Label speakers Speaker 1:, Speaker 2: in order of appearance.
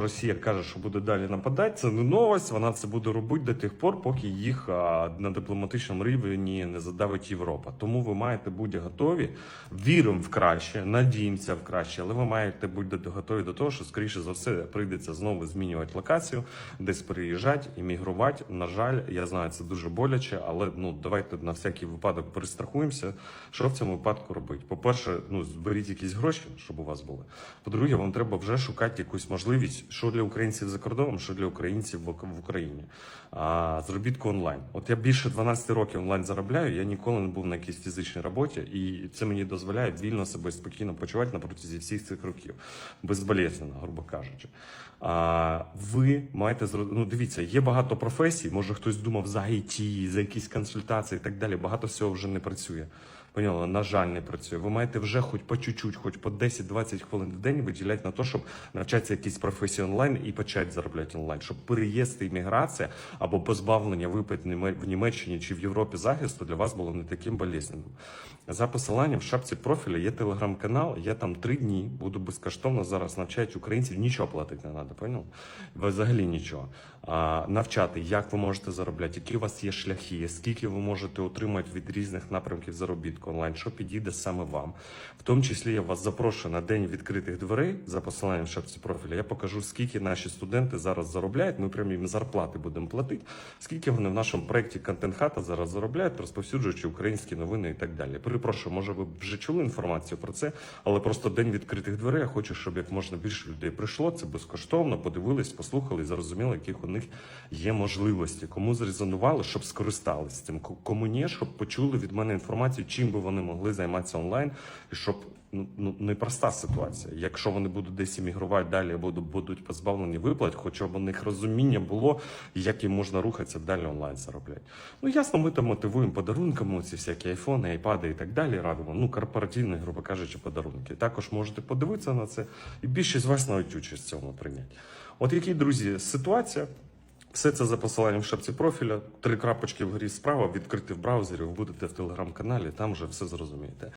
Speaker 1: Росія каже, що буде далі нападати, це не новость. Вона це буде робити до тих пор, поки їх на дипломатичному рівні не задавить Європа. Тому ви маєте бути готові. Віримо в краще, надіємося в краще, але ви маєте бути готові до того, що скоріше за все прийдеться знову змінювати локацію, десь переїжджати, іммігрувати. На жаль, я знаю, це дуже боляче, але ну давайте на всякий випадок перестрахуємося. Що в цьому випадку робити? По-перше, ну зберіть якісь гроші, щоб у вас були. По-друге, вам треба вже шукати якусь можливість, що для українців за кордоном, що для українців в Україні. А, заробітку онлайн. От я більше 12 років онлайн заробляю. Я ніколи не був на якійсь фізичній роботі, і це мені дозволяє вільно себе спокійно почувати на протязі всіх цих років, безболезненно, грубо кажучи. А, ви маєте ну, дивіться, є багато професій. Може хтось думав за IT, за якісь консультації і так далі. Багато всього вже не працює. Поняла, на жаль, не працює. Ви маєте вже хоч по чуть-чуть, хоч по 10-20 хвилин в день виділяти на те, щоб навчатися якісь професії онлайн і почати заробляти онлайн, щоб переїзд і імміграція або позбавлення випит в Німеччині чи в Європі захисту для вас було не таким болезненним. За посиланням в шапці профіля є телеграм-канал. Я там три дні буду безкоштовно зараз навчати українців. Нічого платити не треба, поняв? Взагалі нічого. Навчати, як ви можете заробляти, які у вас є шляхи, скільки ви можете отримати від різних напрямків заробітку онлайн, що підійде саме вам. В тому числі я вас запрошую на день відкритих дверей за посиланням в шапці профіля. Я покажу, скільки наші студенти зараз заробляють. Ми прямо їм зарплати будемо платити. Скільки вони в нашому проєкті Контент Хата зараз заробляють, розповсюджуючи українські новини і так далі. Перепрошую, може ви вже чули інформацію про це, але просто день відкритих дверей. Я хочу, щоб як можна більше людей прийшло. Це безкоштовно, подивились, послухали зрозуміли, яких у них є можливості. Кому зрезонували, щоб скористались цим. Кому ні, щоб почули від мене інформацію, чим би вони могли займатися онлайн, і щоб ну, ну непроста ситуація. Якщо вони будуть десь іммігрувати далі, або будуть позбавлені виплат, хоча б у них розуміння було, як їм можна рухатися далі онлайн заробляти. Ну ясно, ми там мотивуємо подарунками, ці всякі айфони, айпади і так далі. Радимо. Ну корпоративні, грубо кажучи, подарунки. Також можете подивитися на це, і більшість з вас навіть участь в цьому прийняти. От які друзі, ситуація. Все це за посиланням в шапці профіля. Три крапочки вгорі справа, відкрити в браузері, ви будете в телеграм-каналі, там вже все зрозумієте.